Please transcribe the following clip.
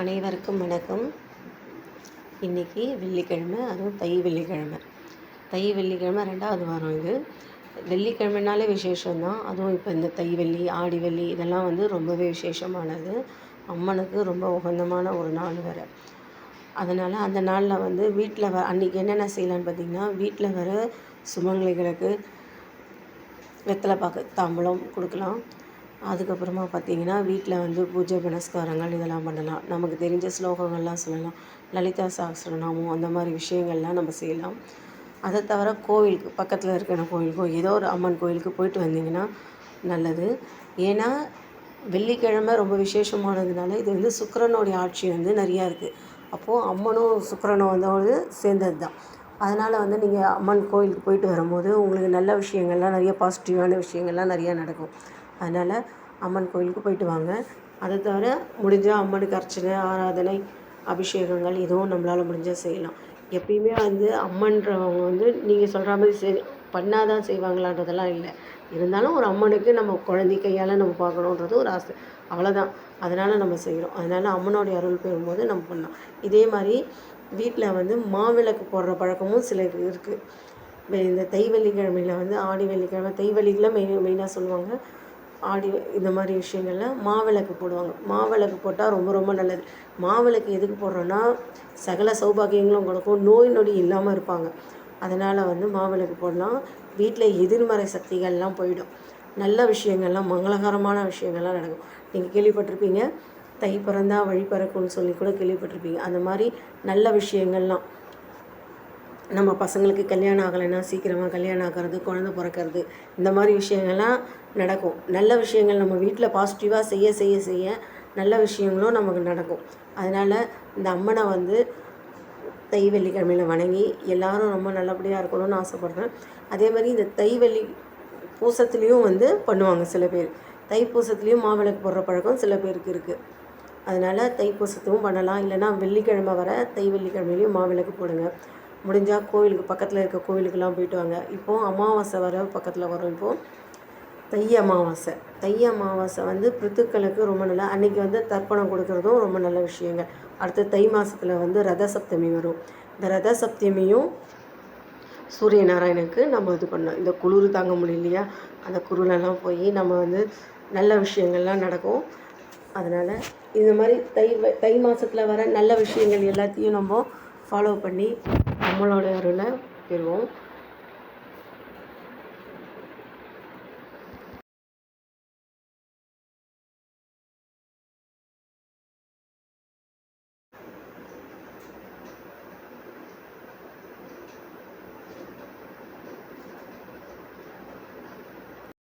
அனைவருக்கும் வணக்கம். இன்றைக்கி வெள்ளிக்கிழமை அதுவும் தை வெள்ளிக்கிழமை. தை வெள்ளிக்கிழமை ரெண்டாவது வாரம் இது. வெள்ளிக்கிழமைனாலே விசேஷம்தான். அதுவும் இப்போ இந்த தை வெள்ளி ஆடி வெள்ளி இதெல்லாம் வந்து ரொம்பவே விசேஷமானது. அம்மனுக்கு ரொம்ப உகந்தமான ஒரு நாள் வர அதனால் அந்த நாளில் வந்து வீட்டில் வ அன்றைக்கி என்னென்ன செய்யலான்னு பார்த்திங்கன்னா வீட்டில் வர சுமங்கலிகளுக்கு வெத்தலை பாக்கு தாம்பூலம் கொடுக்கலாம். அதுக்கப்புறமா பார்த்தீங்கன்னா வீட்டில் வந்து பூஜை புனஸ்காரங்கள் இதெல்லாம் பண்ணலாம். நமக்கு தெரிஞ்ச ஸ்லோகங்கள்லாம் சொல்லலாம். லலிதா சாஸ்திரநாமம் அந்த மாதிரி விஷயங்கள்லாம் நம்ம செய்யலாம். அதை தவிர கோவிலுக்கு பக்கத்தில் இருக்கிற கோவிலுக்கோ ஏதோ ஒரு அம்மன் கோவிலுக்கு போயிட்டு வந்தீங்கன்னா நல்லது. ஏன்னா வெள்ளிக்கிழமை ரொம்ப விசேஷமானதுனால இது வந்து சுக்கரனுடைய ஆட்சி வந்து நிறையா இருக்குது அப்போது அம்மனும் சுக்கரனும் வந்து சேர்ந்தது தான் அதனால் வந்து நீங்கள் அம்மன் கோயிலுக்கு போயிட்டு வரும்போது உங்களுக்கு நல்ல விஷயங்கள்லாம் நிறைய பாசிட்டிவான விஷயங்கள்லாம் நிறையா நடக்கும். அதனால் அம்மன் கோயிலுக்கு போயிட்டு வாங்க. அதை தவிர முடிஞ்சால் அம்மனுக்கு அர்ச்சனை ஆராதனை அபிஷேகங்கள் இதுவும் நம்மளால் முடிஞ்சால் செய்யலாம். எப்பயுமே வந்து அம்மன்றவங்க வந்து நீங்கள் சொல்கிற மாதிரி செய் பண்ணால் தான் செய்வாங்களான்றதெல்லாம் இல்லை. இருந்தாலும் ஒரு அம்மனுக்கு நம்ம குழந்தை கையால் நம்ம பார்க்கணுன்றது ஒரு ஆசை. அவ்வளோதான் அதனால் நம்ம செய்கிறோம் அதனால் அம்மனுடைய அருள் பெறும்போது நம்ம பண்ணலாம். இதே மாதிரி வீட்டில் வந்து மாவிளக்கு போடுற பழக்கமும் சிலருக்கு இருக்குது இந்த தை வெள்ளிக்கிழமையில் வந்து ஆடி வெள்ளிக்கிழமை தை வெள்ளிக்கிழமை மெயின் மெயினாக சொல்லுவாங்க. ஆடி இந்த மாதிரி விஷயங்கள்ல மாவிளக்கு போடுவாங்க. மாவிளக்கு போட்டால் ரொம்ப ரொம்ப நல்லது. மாவிளக்கு எதுக்கு போடுறோன்னா சகல சௌபாகியங்களும் கொடுக்கும். நோய் நொடி இல்லாமல் இருப்பாங்க. அதனால் வந்து மாவிளக்கு போடலாம் வீட்டில் எதிர்மறை சக்திகள்லாம் போயிடும். நல்ல விஷயங்கள்லாம் மங்களகரமான விஷயங்கள்லாம் நடக்கும். நீங்கள் கேள்விப்பட்டிருப்பீங்க தை பிறந்தா வழி பிறக்கும்னு சொல்லி கூட கேள்விப்பட்டிருப்பீங்க. அந்த மாதிரி நல்ல விஷயங்கள்லாம். நம்ம பசங்களுக்கு கல்யாணம் ஆகலைன்னா சீக்கிரமாக கல்யாணம் ஆகிறது குழந்த பிறக்கிறது இந்த மாதிரி விஷயங்கள்லாம் நடக்கும். நல்ல விஷயங்கள் நம்ம வீட்டில் பாசிட்டிவாக செய்ய செய்ய செய்ய நல்ல விஷயங்களும் நமக்கு நடக்கும். அதனால் இந்த அம்மனை வந்து தை வெள்ளிக்கிழமையில் வணங்கி எல்லாரும் ரொம்ப நல்லபடியாக இருக்கணும்னு ஆசைப்பட்றேன். அதே மாதிரி இந்த தை வெள்ளி பூசத்துலேயும் வந்து பண்ணுவாங்க சில பேர். தைப்பூசத்துலேயும் மாவிளக்கு போடுற பழக்கம் சில பேருக்கு இருக்குது அதனால் தைப்பூசத்தும் பண்ணலாம். இல்லைன்னா வெள்ளிக்கிழமை வர தை வெள்ளிக்கிழமையிலையும் மாவிளக்கு போடுங்க. முடிஞ்சால் கோவிலுக்கு பக்கத்தில் இருக்க கோவிலுக்கெல்லாம் போயிட்டு வாங்க இப்போது அமாவாசை வர பக்கத்தில் வரும் இப்போது தை அமாவாசை. தை அமாவாசை வந்து பிரித்துக்களுக்கு ரொம்ப நல்ல அன்றைக்கி வந்து தர்ப்பணம் கொடுக்குறதும் ரொம்ப நல்ல விஷயங்கள். அடுத்து தை மாதத்தில் வந்து ரத சப்தமி வரும். இந்த ரத சப்தமியும் சூரிய நாராயணனுக்கு நம்ம இது பண்ணோம் இந்த குளிர் தாங்க முடியலையா அந்த குளிரெல்லாம் போய் நம்ம வந்து நல்ல விஷயங்கள்லாம் நடக்கும். அதனால் இந்த மாதிரி தை தை மாதத்தில் வர நல்ல விஷயங்கள் எல்லாத்தையும் நம்ம ஃபாலோ பண்ணி நம்மளோட அருளை பெறுவோம்.